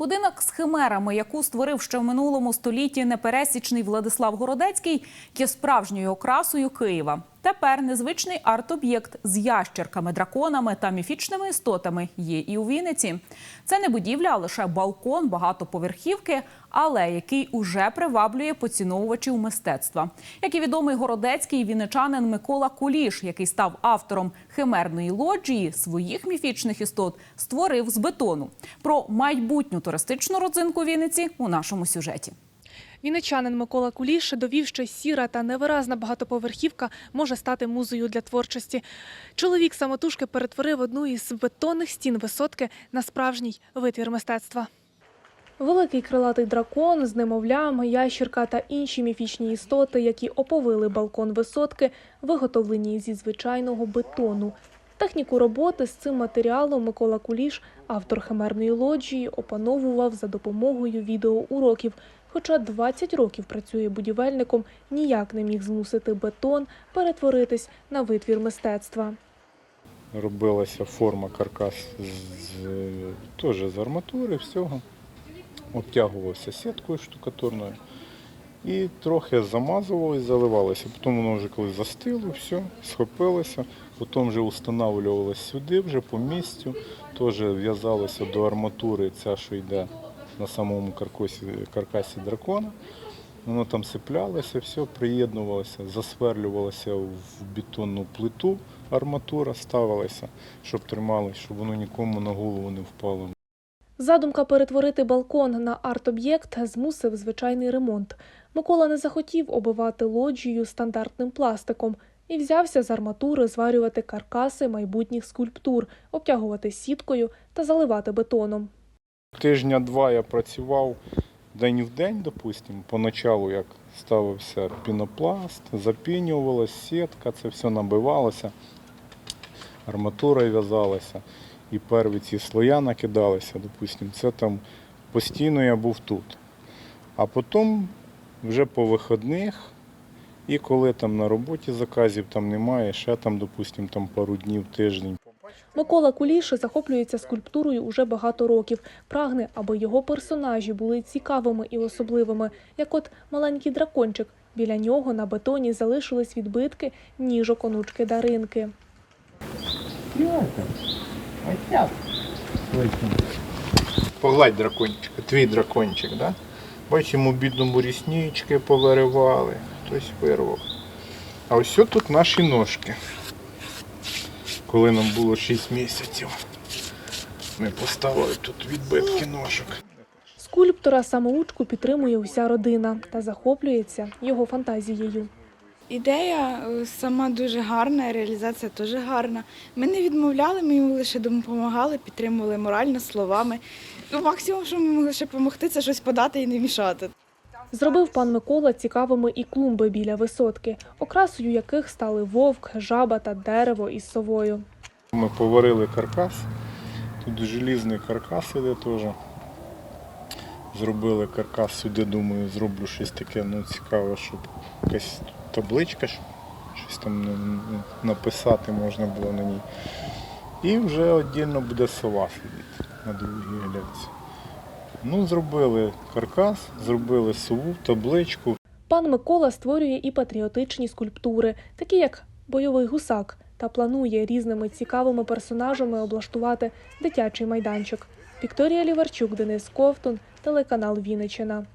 Будинок з химерами, яку створив ще в минулому столітті непересічний Владислав Городецький, є справжньою окрасою Києва. Тепер незвичний арт-об'єкт з ящерками, драконами та міфічними істотами є і у Вінниці. Це не будівля, а лише балкон багатоповерхівки, але який уже приваблює поціновувачів мистецтва. Як і відомий городецький вінничанин Микола Куліш, який став автором химерної лоджії своїх міфічних істот, створив з бетону. Про майбутню туристичну родзинку Вінниці у нашому сюжеті. Вінничанин Микола Куліш довів, що сіра та невиразна багатоповерхівка може стати музею для творчості. Чоловік самотужки перетворив одну із бетонних стін висотки на справжній витвір мистецтва. Великий крилатий дракон з немовлям, ящірка та інші міфічні істоти, які оповили балкон висотки, виготовлені зі звичайного бетону. Техніку роботи з цим матеріалом Микола Куліш, автор химерної лоджії, опановував за допомогою відеоуроків. Хоча 20 років працює будівельником, ніяк не міг змусити бетон перетворитись на витвір мистецтва. робилася форма каркас з, теж з арматури, всього. Обтягувався сіткою штукатурною. І трохи замазувалося, заливалося. Потім воно вже коли застило, все, схопилося. Потім вже встановлювалося сюди, вже по місцю. Теж в'язалося до арматури, ця, що йде на самому каркасі, каркасі дракона. Воно там сиплялося, все, приєднувалося, засверлювалося в бетонну плиту, арматура ставилася, щоб трималось, щоб воно нікому на голову не впало. Задумка перетворити балкон на арт-об'єкт змусив звичайний ремонт. Микола не захотів обивати лоджію стандартним пластиком і взявся з арматури зварювати каркаси майбутніх скульптур, обтягувати сіткою та заливати бетоном. Тижня два я працював день в день, допустимо. Поначалу як ставився пінопласт, запінювалася сітка, це все набивалося, арматура в'язалася, і перві ці слоя накидалися, допустимо. Це там постійно я був тут. А потім вже по вихідних, і коли там на роботі заказів там немає, ще там, допустимо, там пару днів, тиждень. Микола Куліш захоплюється скульптурою уже багато років. Прагне, аби його персонажі були цікавими і особливими, як от маленький дракончик. Біля нього на бетоні залишились відбитки ніжок онучки Даринки. Погладь дракончика, твій дракончик, да? Бач, йому бідному ріснички повиривали, хтось вирвав. А ось тут наші ножки. Коли нам було 6 місяців, ми поставили тут відбитки ножок. Скульптора самоучку підтримує уся родина та захоплюється його фантазією. Ідея е, сама дуже гарна, реалізація теж гарна. Ми не відмовляли, ми йому лише допомагали, підтримували морально, словами. Ну, максимум, що ми могли лише допомогти, це щось подати і не мішати. Зробив пан Микола цікавими і клумби біля висотки, окрасою яких стали вовк, жаба та дерево із совою. Ми поварили каркас. Тут желізний каркас іде теж. Зробили каркас сюди, думаю, зроблю щось таке ну, цікаве, щоб якась табличка, щось там ну, написати можна було на ній. І вже віддільно буде сова сидіти на другій гляці. Ну, зробили каркас, зробили сову, табличку. Пан Микола створює і патріотичні скульптури, такі як бойовий гусак, та планує різними цікавими персонажами облаштувати дитячий майданчик. Вікторія Ліварчук, Денис Ковтун, телеканал Вінниччина.